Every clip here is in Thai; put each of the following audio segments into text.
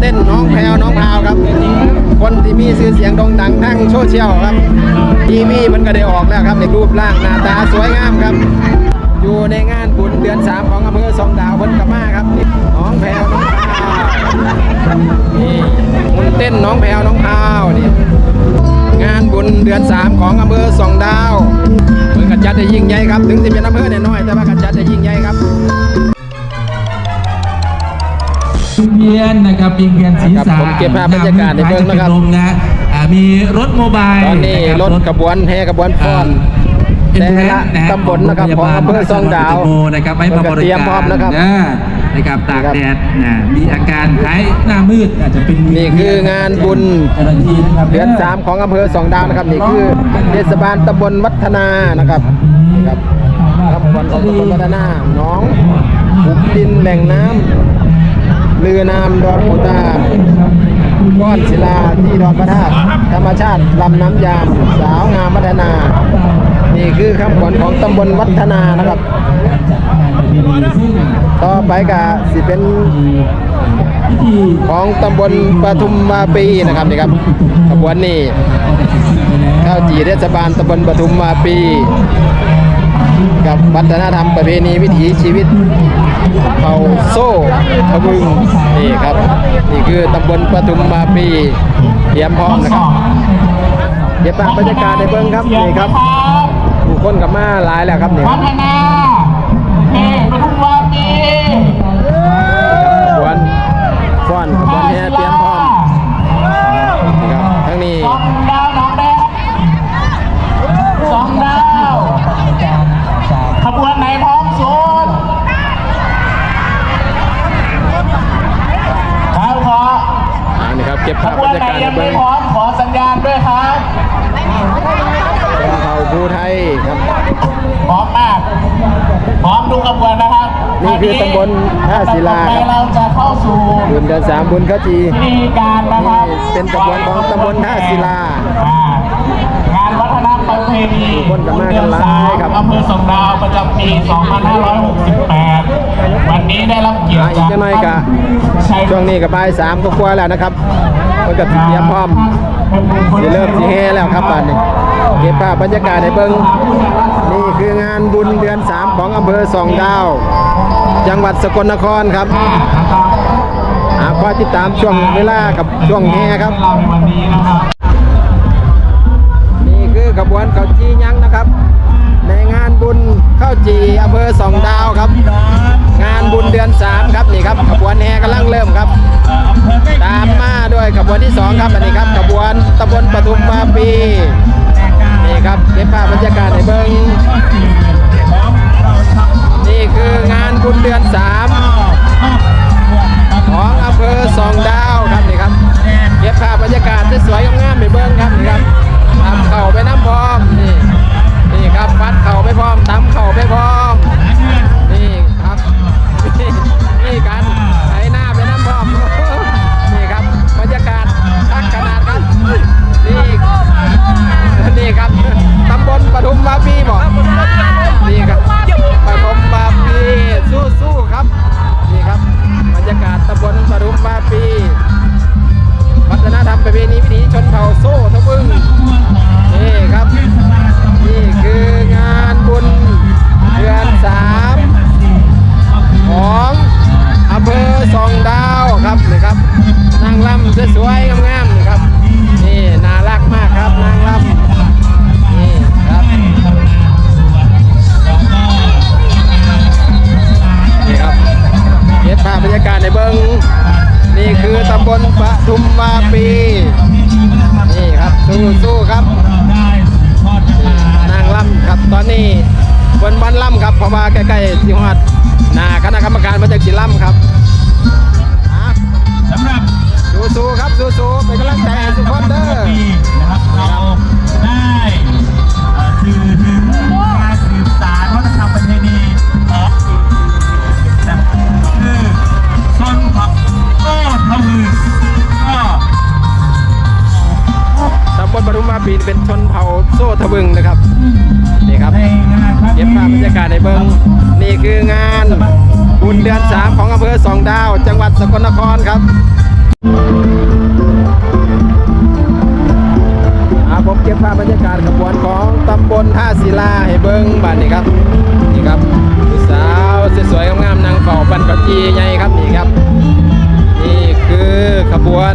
เต้นน้องแพรวน้องพาวครับ คนที่มีชื่อเสียงโด่งดังทั้งโซเชียลครับทีวีมันก็ได้ออกแล้วครับในรูปร่างหน้าตาสวยงามครับ อยู่ในงานบุญเดือนสามของอำเภอสองดาวเพิ่นกับมาครับน้องแพรวน้องพราวนี่มุนเต้นน้องแพรวน้องพาวนี่งานบุญเดือนสามของอำเภอสองดาวเพิ่นกัจัดได้ยิ่งใหญ่ครับ ถึงจะเป็นอำเภอเน้อยแต่ว่า นนะครับปิงเพียนศีรครัษะบผมเก็บภาพบรรยากาศในเบื้องนะครับลมนะอ่ามีรถโมบายตอนนี้ะคบรถกระบวนแห่กระบวนฟ้อนเป็นแต่แพละทย์นะฮะตำบลนะครับของอำเภอซองดาวโมนะครับไม่มาบเตริรียมการพร้อมนะครับนะนะครับตากครับแดดนะมีอาการคล้ายหน้ามืดอาจจะเป็นนี่คืองานบุญเจ้าหน้าที่นะครับเดือนสามของอำเภอสองดาวนะครับนี่คือเทศบาลตำบลวัฒนานะครับนี่ครับตำบลของตำบลวัฒนาหน้องหุบดินแหล่งน้ำ เรือน้ำดอนปูตาก้อนศิลาที่ดอนพระธาตุธรรมชาติลำน้ำยาม สาวงามวัฒนา นี่คือคำขวัญของตำบลวัฒนานะครับ ต่อไปก็สิเป็นพิธีของตำบลปทุมวาปีนะครับนี่ครับขบวนนี้ข้าวจีเทศบาลตำบลปทุมวาปี กับวัฒนธรรมประเพณีวิถีชีวิตเผ่าโซ่ทะบึงนี่ครับ นี่คือตำบลปทุมมาปีเตรียมพร้อมนะครับเก็บภาพบรรยากาศในเบิ้งครับนี่ครับผู้คนกับมาหลายแล้วครับนี่ย นะครับนี่คือตำบลท่าศิลาต่อคไปรับเราจะเข้าสู่บุญเดือนสามบุญข้าวจีพิธีการนะครับนี่เป็นกระบวนของตำบลท่าศิลาอ่างานวัฒนธรรมประเพณีคนกันมากันหลายครับอำเภอสองดาวประจำปี 2568 วันนี้ได้รับเกียรอ่าติอีกจะน้อยกะชัช่วงนี้กับบ่ายสามก็กลัวแล้วนะครับมันก็สิเตรียมพร้อมสิเริ่มสิเฮแล้วครับตอนนี้เก็บภาพบรรยากาศในเบิ้งนี่คืองานบุญเดือนสามของอำเภอสองดาว จังหวัดสกลนครครับอ่าคอยติดตามช่วงเวลากับช่วงแฮครับวันนี้นะครับนี่คือขบวนข้าวจียักษ์นะครับ ในงานบุญข้าวจีอำเภอสองดาวครับ งานบุญเดือนสามครับนี่ครับขบวนแห่กำลังเริ่มครับ ตามมาด้วยขบวนที่สองครับอันนี้ครับขบวนตำบลปทุมมาปีนี่ครับเก็บภาพบรรยากาศในเบิ้ง คืองานบุญเดือนสามของอำเภอสองดาวครับนี่ครับเก็บภาพบรรยากาศที่สวยงามไปเบิ้งครับนี่ครับตำเข่าไปน้ำพร้อมนี่นี่ครับฟัดเข่าไปพร้อมตำเข่าไปพร้อม ว่าใกล้ๆที่ฮอดหนาคณะกรรมการมาจากสิล่ำครับอะสำหรับสู้ๆครับสู้ๆเป็นกำลังใจให้ทุกคนเด้อปีนะครับเราได้เอ่อสื่อถึงการสืบสานวัฒนธรรมประเพณีของนะคือชนเผ่าโอ้ทวีก็ตำบลปทุมมาปีเป็นชนเผ่าโซ่ทะบึงนะครับนี่ครับในงานครั้ง เก็บภาพบรรยากาศในเบิงนี่คืองานบุญเดือนสามของอำเภอสองดาว จังหวัดสกลนครครับอาผมเก็บภาพบรรยากาศขบวนของตำบลท่าศิลาให้เบิ้งบ้านนี้ครับนี่ครับสาวสวยๆงามๆนางเฝ้าปันปะจีใหญ่ครับนี่ครับ นี่คือขบวน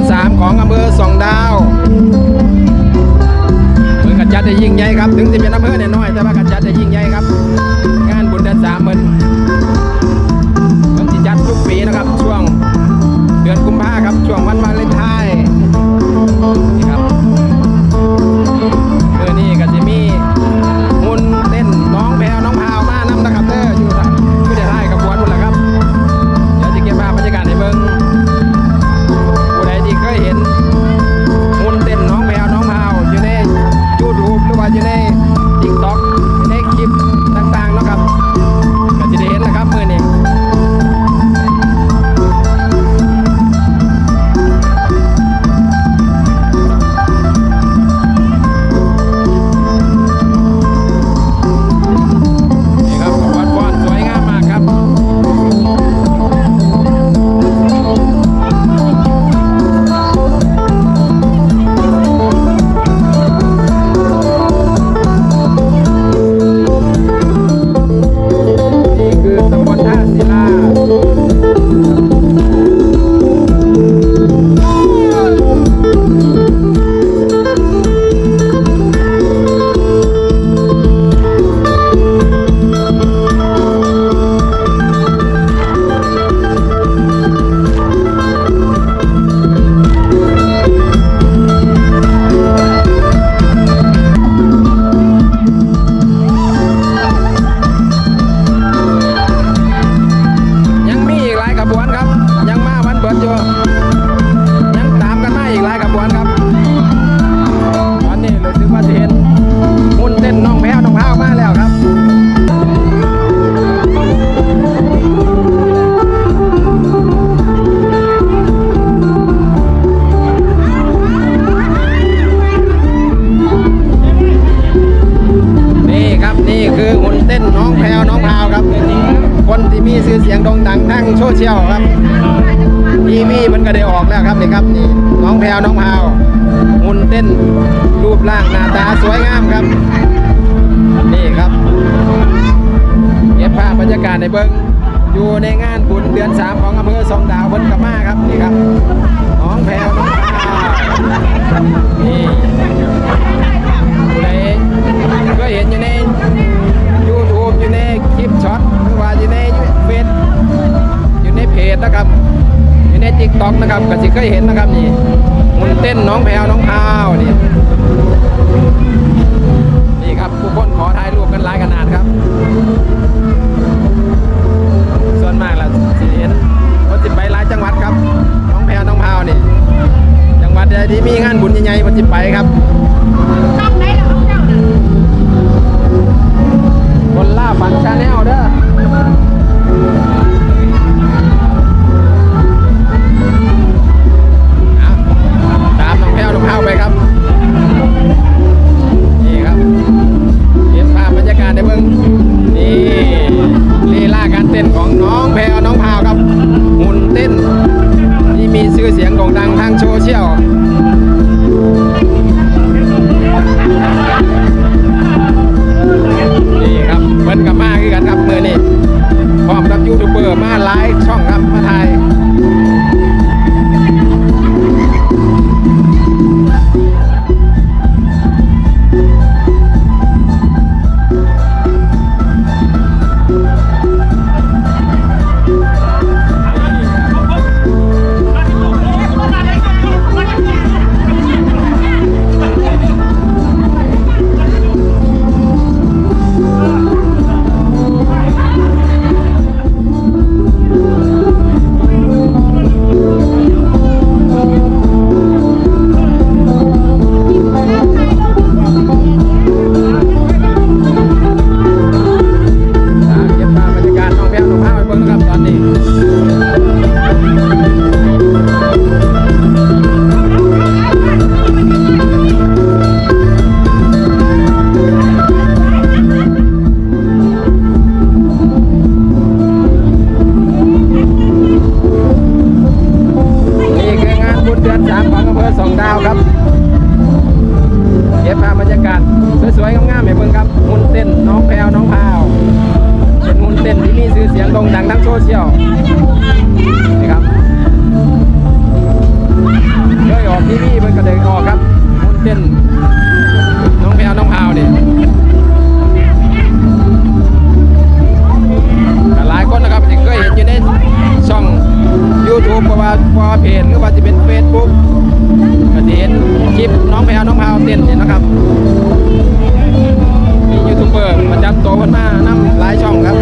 นบุญเดือนสามของอำเภอสองดาวเมือกัจจัดได้ยิ่งใหญ่ครับ ถึงจะเป็นอำเภอเน้อยแต่ว่ากัจจัดได้ยิ่งใหญ่ครับ งานบุญเดือนสามเหมือนเมืองที่จัดทุกปีนะครับ ช่วงเดือนกุมภาครับ ช่วงวันวาเลนไทน์ เต้นน้องแพรวน้องพาวครับ คนที่มีชื่อเสียงโด่งดังทั้งโซเชียลครับทีวีมันก็ได้ออกแล้วครับนี่ครับนี่น้องแพรวน้องพาวหุ่นเต้นรูปร่างหน้าตาสวยงามครับ นี่ครับเก็บภาพบรรยากาศในเบิ้งอยู่ในงานบุญเดือนสามของอำเภอสองดาวบนกระมาครับนี่ครับน้องแพรวน้องพาวนี่ ต็อกนะครับก็สิเคยเห็นนะครับนี่มุนเต้นน้องแพวน้องพาวนี่นี่ครับผู้คนขอถ่ายรูปกันหลายขนาดครับ ส่วนมากแล้วสิเห็นคนสิไปหลายจังหวัดครับ น้องแพวน้องพาวนี่ จังหวัดใดที่มีงานบุญใหญ่ๆคนสิไปครับ ของอำเภอสองดาวครับเก็บภาพบรรยากาศสวยๆงามๆให้เบิ่งครับมุนเต้นน้องแพรวน้องพาวเป็นมุนเต้นที่มีชื่อเสียงโด่งดังทั้งโซเชียลนี่ครับเคยออกทีวีเพิ่นก็เดินออกครับมุนเต้นน้องแพรวน้องพาวนี่ ว่าเพจหรือว่าจะเป็นเฟซบุ๊กก็จะเห็นคลิปน้องแพรวน้องพาวเต้นเนี่ยนะครับมียูทูบเบอร์ประจำตัวกันมานำหลายช่องครับ